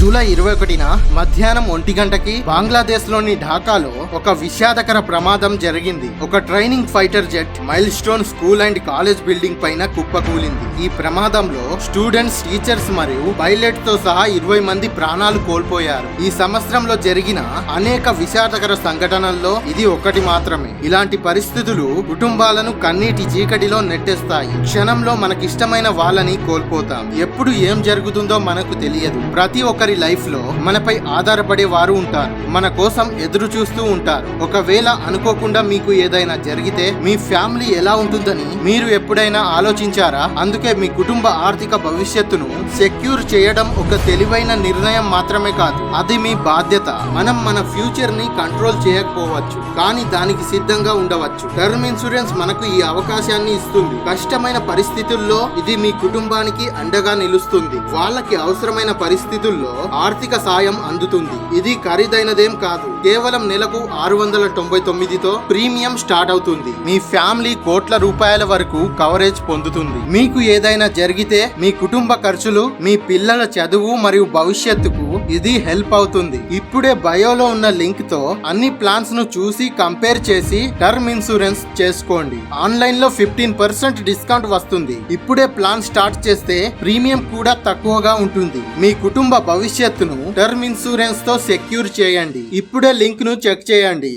July ఇరవై ఒకటిన మధ్యాహ్నం ఒంటి గంటకి బంగ్లాదేశ్లోని ఢాకాలో ఒక విషాదకర ప్రమాదం జరిగింది. ఒక training fighter jet milestone school and college building పైన కుప్పకూలింది. ఈ ప్రమాదంలో స్టూడెంట్స్ టీచర్స్ మరియు పైలట్తో సహా ఇరవై మంది ప్రాణాలు కోల్పోయారు. ఈ సంవత్సరంలో జరిగిన అనేక విషాదకర సంఘటనల్లో ఇది ఒకటి మాత్రమే. ఇలాంటి పరిస్థితులు కుటుంబాలను కన్నీటి చీకటిలో నెట్టేస్తాయి. క్షణంలో మనకిష్టమైన వాళ్ళని కోల్పోతాం. ఎప్పుడు ఏం జరుగుతుందో మనకు తెలియదు. ప్రతి ఒక్కరి లైఫ్లో మనపై ఆధారపడే వారు ఉంటారు. మన కోసం ఎదురు చూస్తూ ఉంటారు. ఒకవేళ అనుకోకుండా మీకు ఏదైనా జరిగితే మీ ఫ్యామిలీ ఎలా ఉంటుందని మీరు ఎప్పుడైనా ఆలోచించారా? అందుకే మీ కుటుంబ ఆర్థిక భవిష్యత్తును సెక్యూర్ చేయడం ఒక తెలివైన నిర్ణయం మాత్రమే కాదు. అది మీ బాధ్యత. మనం మన ఫ్యూచర్ని కంట్రోల్ చేయకపోవచ్చు. కానీ దానికి సిద్ధంగా ఉండవచ్చు. టర్మ్ ఇన్సూరెన్స్ మనకు ఈ అవకాశాన్ని ఇస్తుంది. కష్టమైన పరిస్థితుల్లో ఇది మీ కుటుంబానికి అండగా నిలుస్తుంది. వాళ్ళకి అవసరమైన పరిస్థితుల్లో ఆర్థిక సాయం అందుతుంది. ఇది ఖరీదైనదేం కాదు. కేవలం నెలకు ఆరు వందల తొంభై తొమ్మిదితో ప్రీమియం స్టార్ట్ అవుతుంది. మీ ఫ్యామిలీ కోట్ల రూపాయల వరకు కవరేజ్ పొందుతుంది. మీకు ఏదైనా జరిగితే మీ కుటుంబ ఖర్చులు మీ పిల్లల చదువు మరియు భవిష్యత్తుకు ఇది హెల్ప్ అవుతుంది. ఇప్పుడే బయోలో ఉన్న లింక్తో అన్ని ప్లాన్స్ను చూసి కంపేర్ చేసి టర్మ్ ఇన్సూరెన్స్ చేసుకోండి. ఆన్లైన్లో ఫిఫ్టీన్ పర్సెంట్ డిస్కౌంట్ వస్తుంది. ఇప్పుడే ప్లాన్ స్టార్ట్ చేస్తే ప్రీమియం కూడా తక్కువగా ఉంటుంది. మీ కుటుంబ భవిష్యత్తును టర్మ్ ఇన్సూరెన్స్తో సెక్యూర్ చేయండి. ఇప్పుడే లింక్ను చెక్ చేయండి.